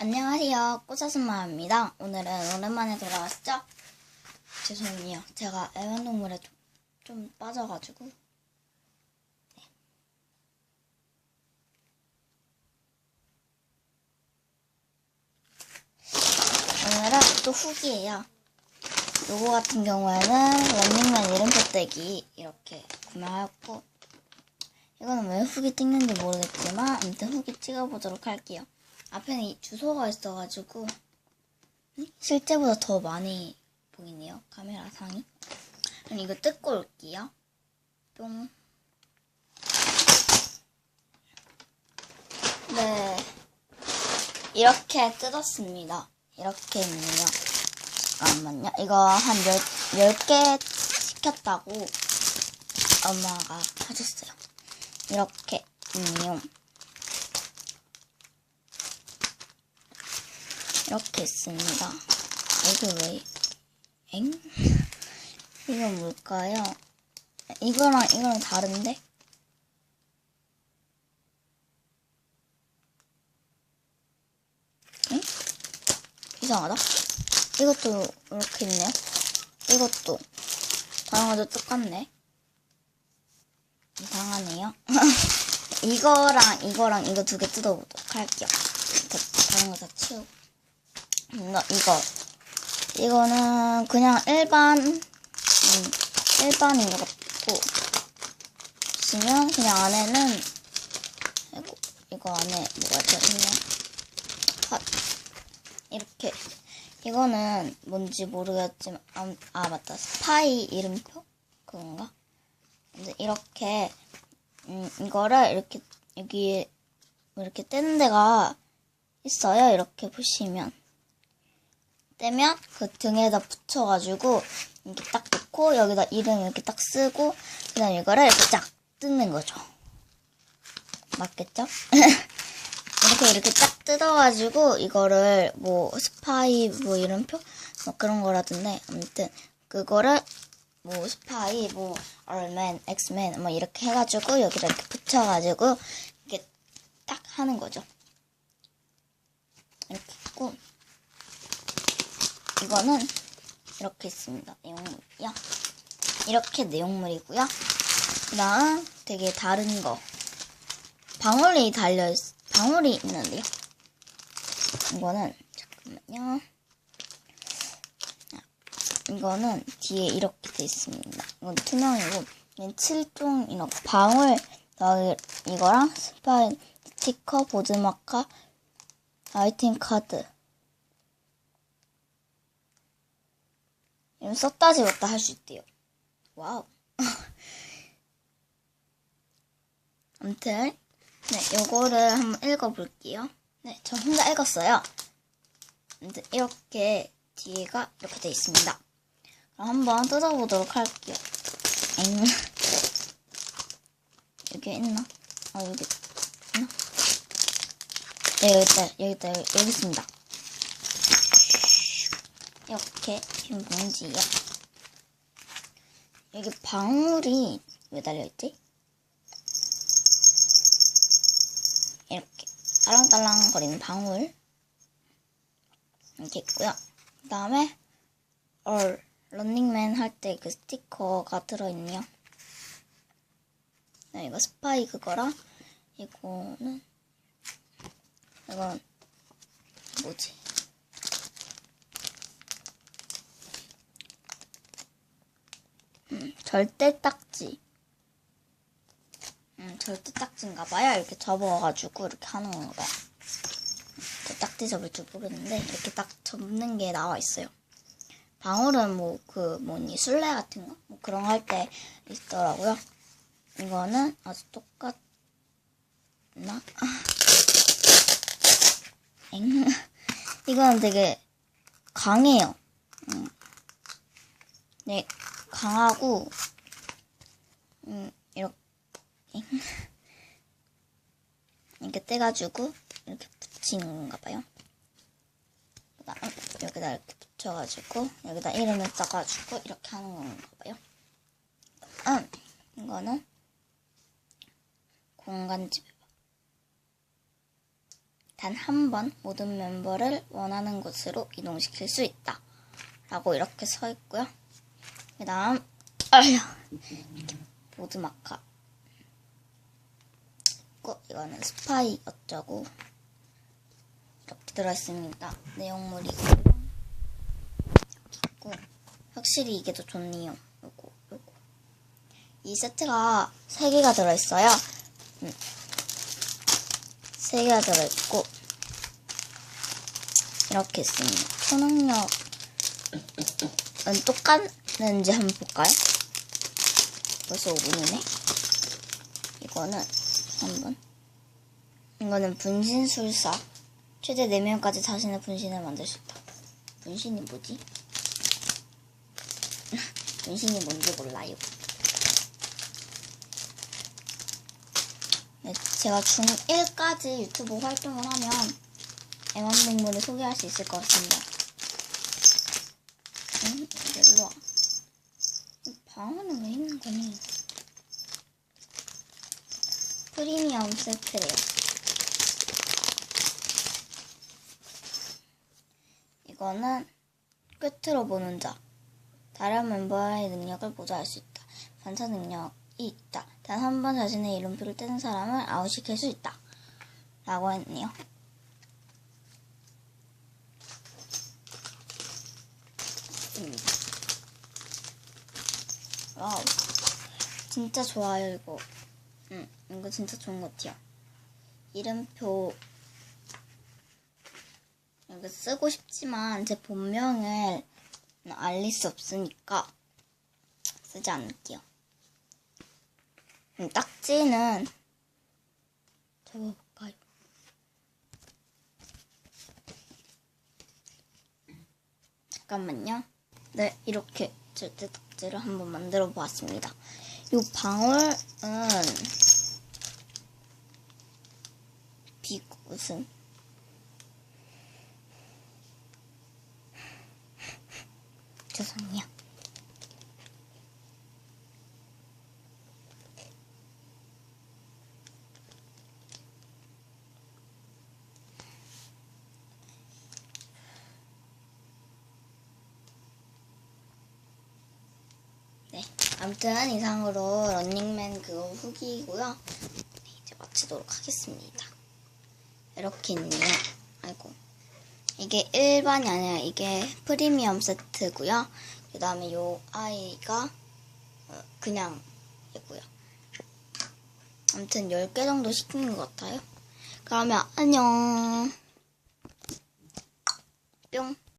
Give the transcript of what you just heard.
안녕하세요. 꽃사슴마입니다. 오늘은 오랜만에 돌아왔죠? 죄송해요. 제가 애완동물에 좀, 좀 빠져가지고. 네. 오늘은 또 후기예요. 요거 같은 경우에는 런닝맨 이름표 떼기 이렇게 구매하였고 이거는 왜 후기 찍는지 모르겠지만 아무튼 후기 찍어보도록 할게요. 앞에는 이 주소가 있어가지고 음? 실제보다 더 많이 보이네요. 카메라 상이. 그럼 이거 뜯고 올게요. 뿅. 네. 이렇게 뜯었습니다. 이렇게 있네요. 잠깐만요. 이거 한 10, 10개 시켰다고 엄마가 하셨어요. 이렇게 있네요. 이렇게 있습니다. 이게 왜, 엥? 이건 뭘까요? 이거랑 이거랑 다른데? 응? 이상하다. 이것도 이렇게 있네요. 이것도 다른 것도 똑같네. 이상하네요. 이거랑 이거랑 이거 두 개 뜯어보도록 할게요. 다- 다른 거 다 치우고. 나 이거. 이거는 그냥 일반 음, 일반인 것 같고. 보시면 그냥 안에는 이거 이거 안에 뭐가 들어있네 핫 이렇게. 이거는 뭔지 모르겠지만 아, 아 맞다. 스파이 이름표? 그건가? 이렇게 음, 이거를 이렇게 여기 이렇게 떼는 데가 있어요. 이렇게 보시면 떼면 그 등에다 붙여가지고 이렇게 딱 놓고 여기다 이름 이렇게 딱 쓰고 그 다음 이거를 이렇게 쫙 뜯는 거죠. 맞겠죠? 이렇게 이렇게 딱 뜯어가지고 이거를 뭐 스파이 뭐 이름표 뭐 그런 거라던데 아무튼 그거를 뭐 스파이 뭐 얼맨 엑스맨 뭐 이렇게 해가지고 여기다 이렇게 붙여가지고 이렇게 딱 하는 거죠. 이렇게 있고 이거는 이렇게 있습니다. 내용물이요. 이렇게 내용물이고요. 그 다음 되게 다른 거. 방울이 달려있, 방울이 있는데요. 이거는, 잠깐만요. 아, 이거는 뒤에 이렇게 돼 있습니다. 이건 투명이고, 이건 7종, 이렇게 방울, 이거랑 스파인, 스티커, 보드마카, 아이템 카드. 이런 썼다 지웠다 할 수 있대요. 와우. 아무튼 네, 요거를 한번 읽어볼게요. 네, 저 혼자 읽었어요. 아무튼 이렇게 뒤에가 이렇게 돼 있습니다. 그럼 한번 뜯어보도록 할게요. 엥. 여기 있나? 아, 여기 있나? 네, 여기 있다, 여기 있다, 여기, 여기 있습니다. 이렇게 흰 봉지에 여기 방울이 왜 달려있지? 이렇게 딸랑딸랑 거리는 방울 이렇게 있고요. 그 다음에 얼 런닝맨 할 때 그 스티커가 들어있네요. 네, 이거 스파이 그거랑 이거는 이건 뭐지? 음, 절대 딱지. 음, 절대 딱지인가 봐요. 이렇게 접어가지고 이렇게 하는 건가 봐요. 그 딱지 접을 줄 모르겠는데 이렇게 딱 접는 게 나와 있어요. 방울은 뭐 그 뭐니 술래 같은 거? 뭐 그런 거 할 때 있더라고요. 이거는 아주 똑같나? 엥. 이거는 되게 강해요. 음. 네, 강하고, 음, 이렇게, 이렇게 떼가지고, 이렇게 붙이는 건가 봐요. 그 다음, 여기다 이렇게 붙여가지고, 여기다 이름을 써가지고, 이렇게 하는 건가 봐요. 음, 이거는, 공간집에 단한 번 모든 멤버를 원하는 곳으로 이동시킬 수 있다. 라고 이렇게 써 있고요. 그 다음, 아휴, 보드 마카. 있고, 이거는 스파이 어쩌고, 이렇게 들어있습니다. 내용물이 이렇게 있고, 확실히 이게 더 좋네요. 요거, 요거. 이 세트가 3개가 들어있어요. 음. 3개가 들어있고, 이렇게 있습니다. 초능력은 똑같 는지 한번 볼까요? 벌써 5분이네. 이거는 한번. 이거는 분신술사. 최대 4명까지 자신의 분신을 만들 수 있다. 분신이 뭐지? 분신이 뭔지 몰라요. 네, 제가 중1까지 유튜브 활동을 하면 애완동물을 소개할 수 있을 것 같습니다. 응? 이제 일로 와. 이 방어는 왜 있는 거니? 프리미엄 세트래요. 이거는 끝으로 보는 자. 다른 멤버의 능력을 알수 있다. 반사 능력이 있다. 단 한 번 자신의 이름표를 떼는 사람을 아웃시킬 수 있다. 라고 했네요. 입 와우. 진짜 좋아요, 이거. 응, 이거 진짜 좋은 것 같아요. 이름표, 이거 쓰고 싶지만 제 본명을 알릴 수 없으니까 쓰지 않을게요. 음, 딱지는 접어볼까요? 잠깐만요. 네, 이렇게 절대 딱 지를 한번 만들어 보았습니다. 이 방울은 비굿은 죄송해요. 네. 아무튼 이상으로 런닝맨 그거 후기고요. 네, 이제 마치도록 하겠습니다. 이렇게 있네요. 아이고. 이게 일반이 아니라 이게 프리미엄 세트고요. 그 다음에 요 아이가 어, 그냥 이고요. 아무튼 10개 정도 시킨 것 같아요. 그러면 안녕. 뿅.